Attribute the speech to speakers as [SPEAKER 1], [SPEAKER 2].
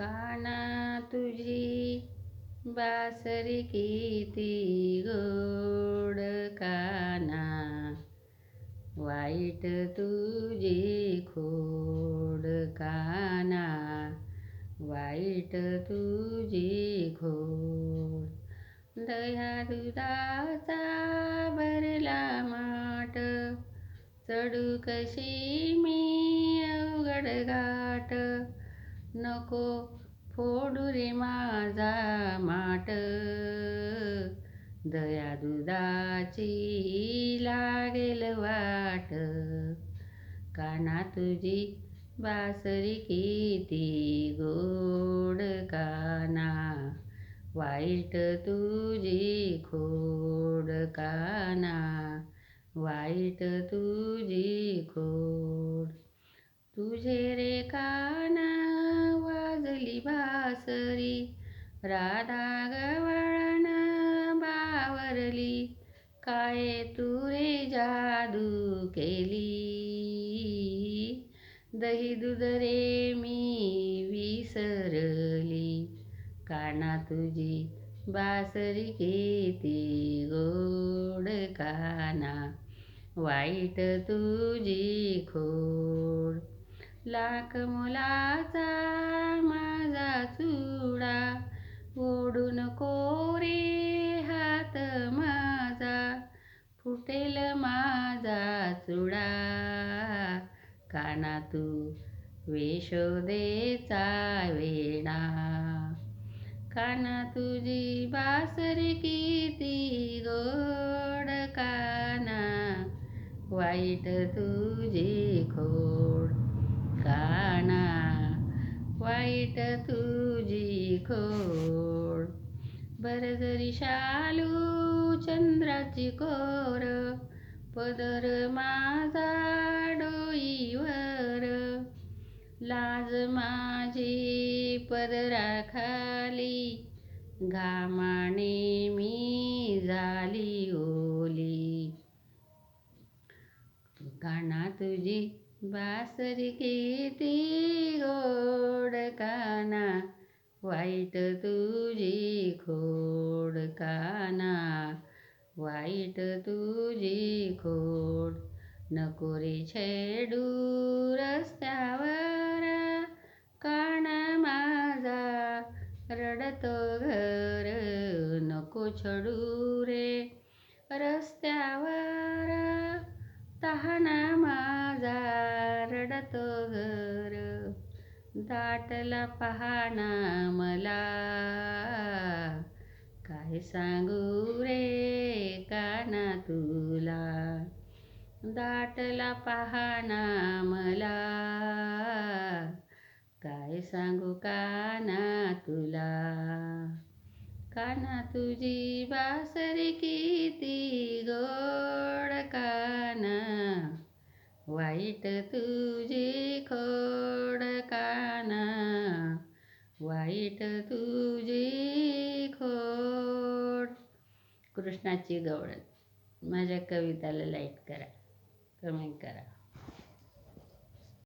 [SPEAKER 1] काना तुझी बासरी किती गोड काना. वाईट तुझी खोड काना. वाईट तुझी खोड. दया दुधाचा भरला माट चढू कशी मी अवघड घाट नको फोडू रे माझा माट. दया दुधाची लागेल वाट. काना तुझी बासरी किती गोड काना. वाईट तुझी खोड काना. वाईट तुझी खोड. तुझे रे काना सासरी राधा गवळण बावरली. काय तुरे जादू केली? दही दूध रे मी विसरली. काना तुझी बासरी किती गोड काना. वाईट तुझी खोड लाख मुलाचा माझा चुडा. ओढून कोरे हात माझा फुटेल माझा चुडा. काना तू वेशोदेचा वेणा काना तुझी बासरी किती गोड काना. वाईट तुझी खो काना वाईट तुझी खोड. बरजरी शालू चंद्राची कोर. पदर माझा डोईवर. लाज माझी पदराखाली. घामाने मी झाली ओली. काना तुझी बासरी किती गोड काना वाईट तुझी खोड काना. वाईट तुझी खोड नकोरी छेडू रस्त्यावर. काना माझा रडतो घर नको छडू रे रस्त्यावर. दाटला पहाणा मला. काय सांगू रे काना तुला? दाटला पहाणा मला. काय सांगू काना तुला? काना तुझी बासरी किती गोड काना. वाईट तू वाईट तुझी खोड कृष्णाची गवळण. माझ्या कविताला लाईक करा. कमेंट करा.